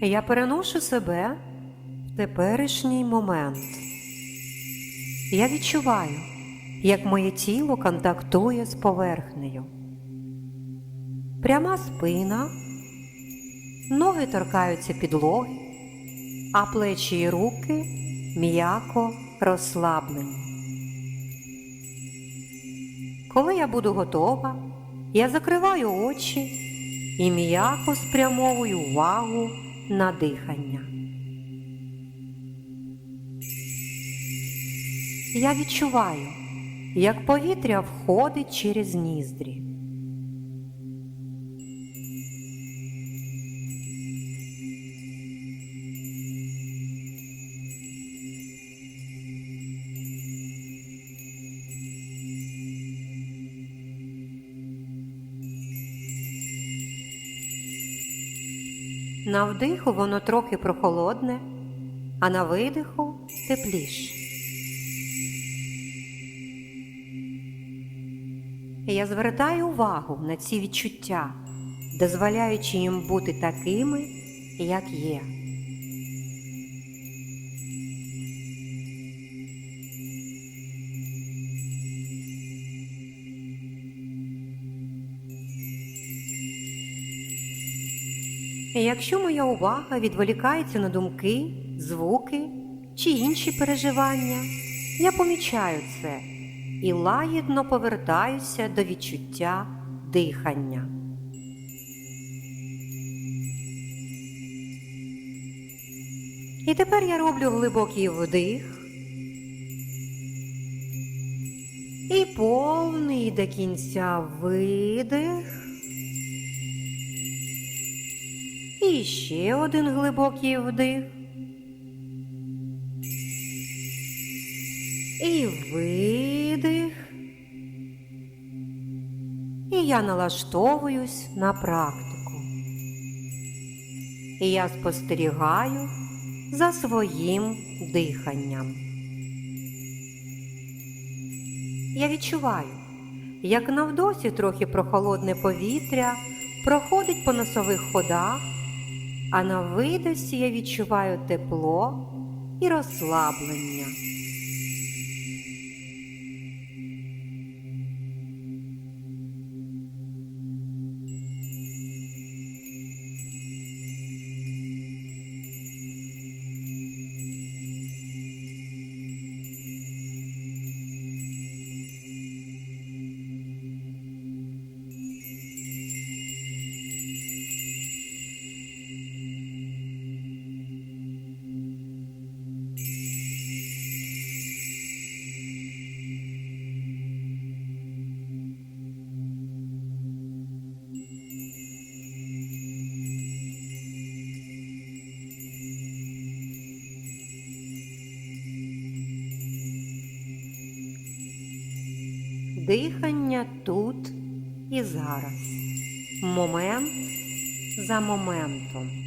Я переношу себе в теперішній момент. Я відчуваю, як моє тіло контактує з поверхнею. Пряма спина, ноги торкаються підлоги, а плечі і руки м'яко розслаблені. Коли я буду готова, я закриваю очі і м'яко спрямовую увагу на дихання. Я відчуваю, як повітря входить через ніздрі. На вдиху воно трохи прохолодне, а на видиху тепліше. Я звертаю увагу на ці відчуття, дозволяючи їм бути такими, як є. Якщо моя увага відволікається на думки, звуки чи інші переживання, я помічаю це і лагідно повертаюся до відчуття дихання. І тепер я роблю глибокий вдих і повний до кінця видих. І ще один глибокий вдих. І видих. І я налаштовуюсь на практику. І я спостерігаю за своїм диханням. Я відчуваю, як навдосі трохи прохолодне повітря проходить по носових ходах, а на видосі я відчуваю тепло і розслаблення. Дихання тут і зараз. Момент за моментом.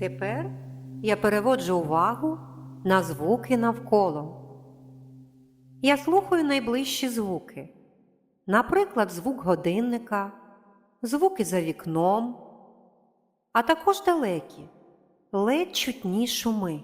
Тепер я переводжу увагу на звуки навколо. Я слухаю найближчі звуки, наприклад, звук годинника, звуки за вікном, а також далекі, ледь чутні шуми.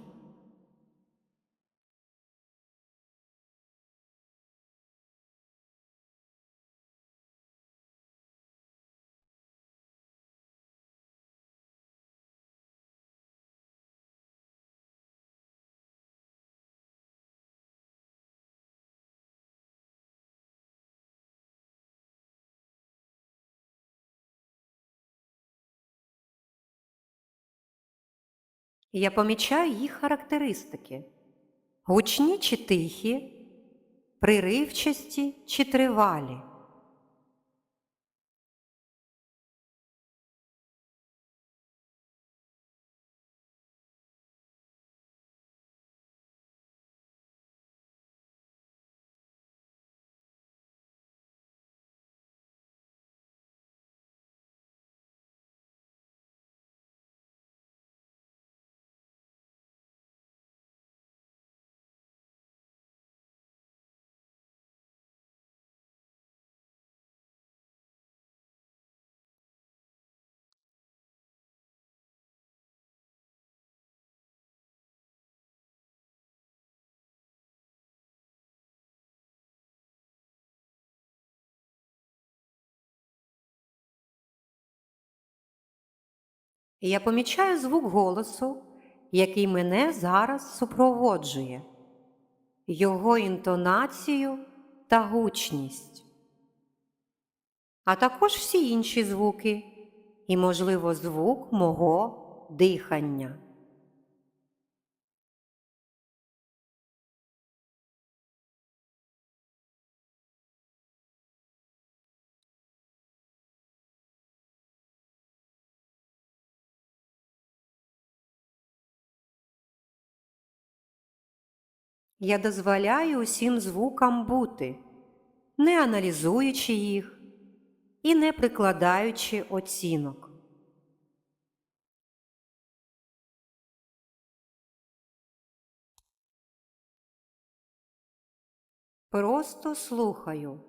Я помічаю їх характеристики: гучні чи тихі, приривчасті чи тривалі. Я помічаю звук голосу, який мене зараз супроводжує, його інтонацію та гучність, а також всі інші звуки і, можливо, звук мого дихання. Я дозволяю усім звукам бути, не аналізуючи їх і не прикладаючи оцінок. Просто слухаю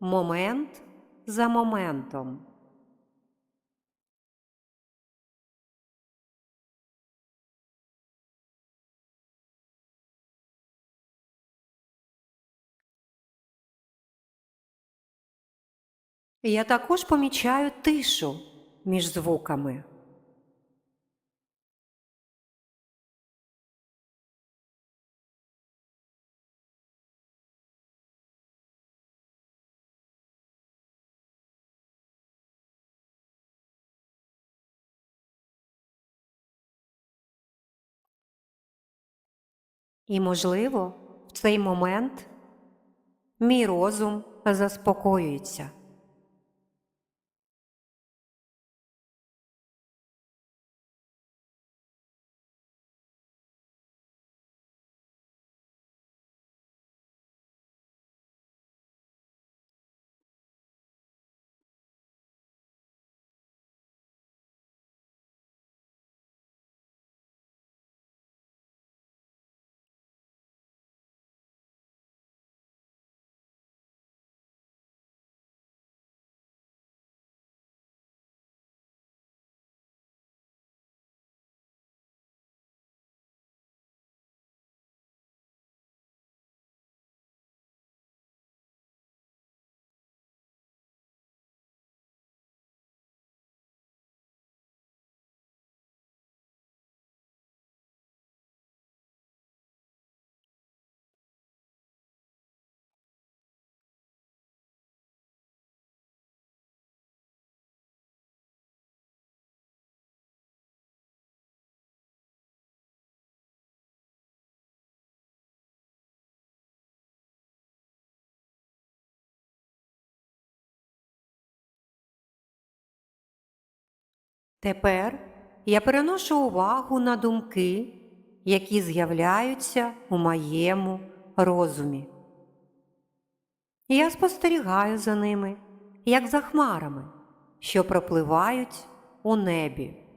момент за моментом. Я також помічаю тишу між звуками. І, можливо, в цей момент мій розум заспокоюється. Тепер я переношу увагу на думки, які з'являються у моєму розумі. Я спостерігаю за ними, як за хмарами, що пропливають у небі.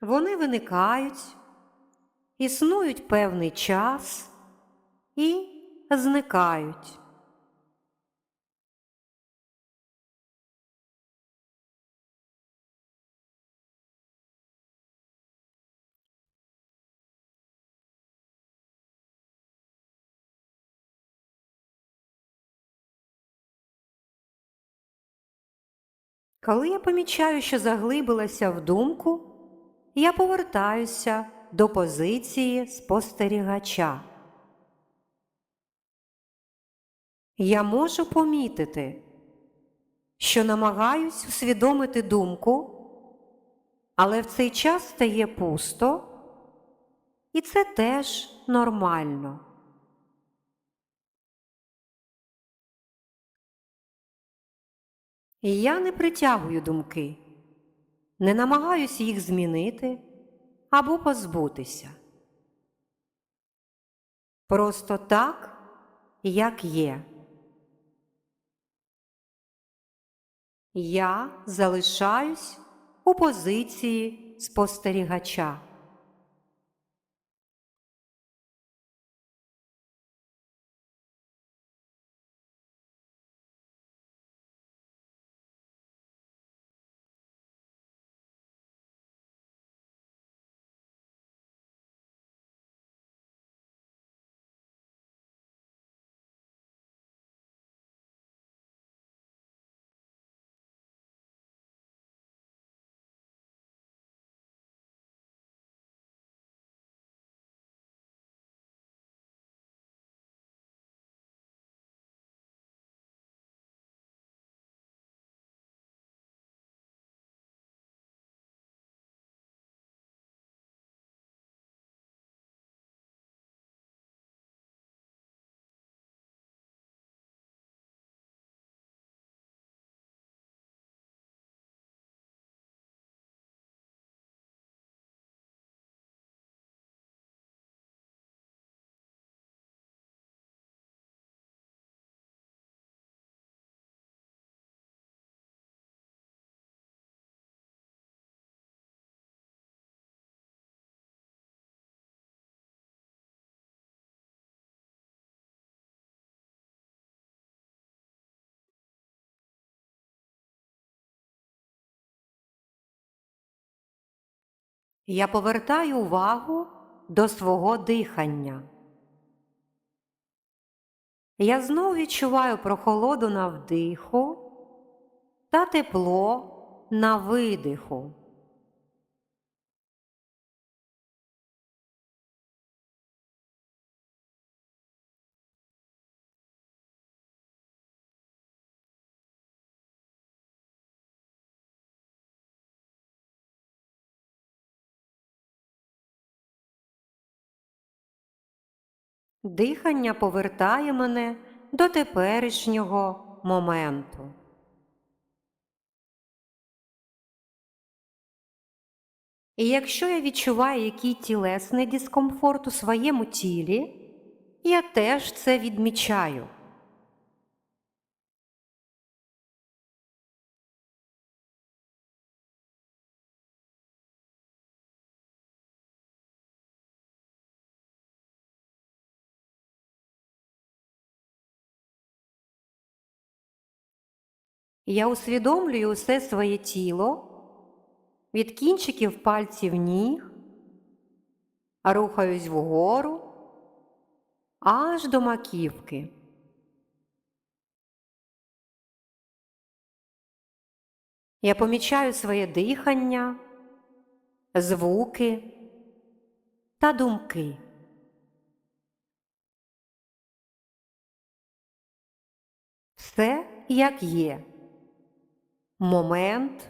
Вони виникають, існують певний час і зникають. Коли я помічаю, що заглибилася в думку, я повертаюся до позиції спостерігача. Я можу помітити, що намагаюсь усвідомити думку, але в цей час стає пусто, і це теж нормально. Я не притягую думки, не намагаюся їх змінити або позбутися. Просто так, як є. Я залишаюсь у позиції спостерігача. Я повертаю увагу до свого дихання. Я знову відчуваю прохолоду на вдиху та тепло на видиху. Дихання повертає мене до теперішнього моменту. І якщо я відчуваю який тілесний дискомфорт у своєму тілі, я теж це відмічаю. Я усвідомлюю усе своє тіло від кінчиків пальців ніг, рухаюсь вгору аж до маківки. Я помічаю своє дихання, звуки та думки. Все як є, момент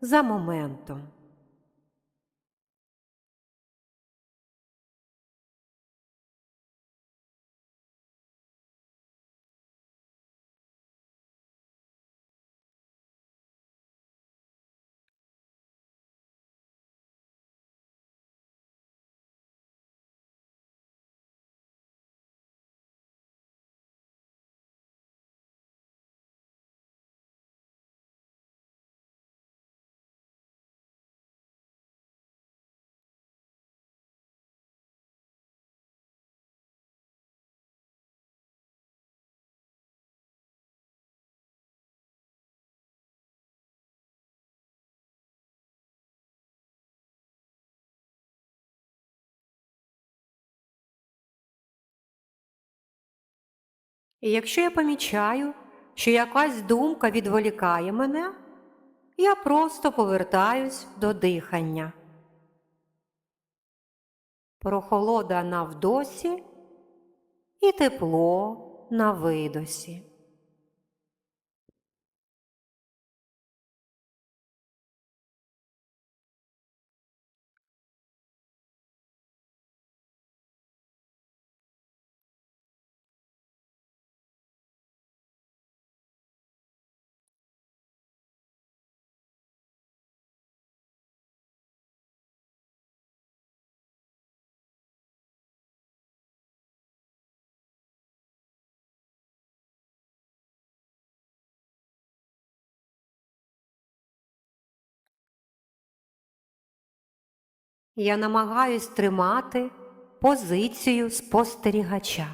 за моментом. І якщо я помічаю, що якась думка відволікає мене, я просто повертаюсь до дихання. Прохолода на вдосі і тепло на видосі. Я намагаюсь тримати позицію спостерігача.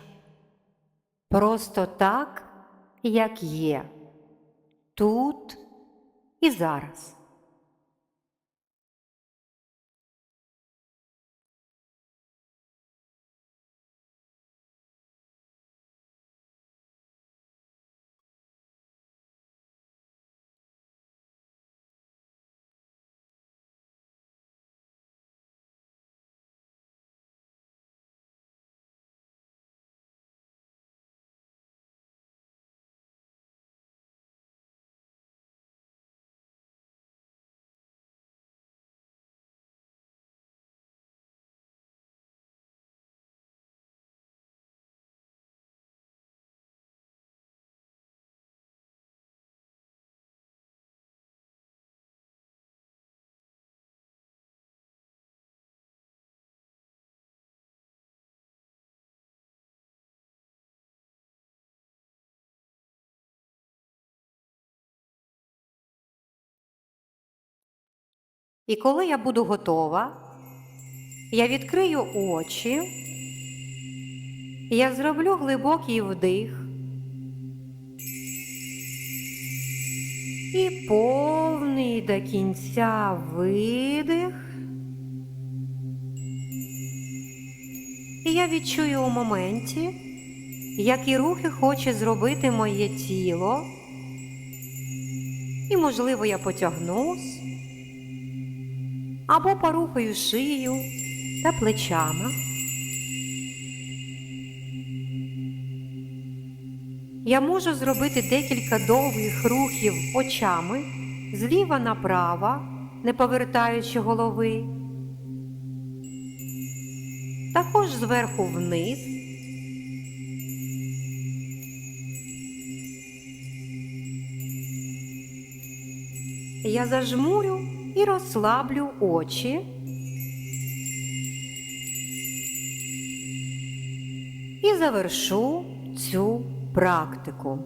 Просто так, як є, тут і зараз. І коли я буду готова, я відкрию очі, я зроблю глибокий вдих і повний до кінця видих. І я відчую у моменті, які рухи хоче зробити моє тіло. І, можливо, я потягнусь або порухаю шиєю та плечами. Я можу зробити декілька довгих рухів очами зліва направо, не повертаючи голови. Також зверху вниз. Я зажмурю і розслаблю очі. І завершу цю практику.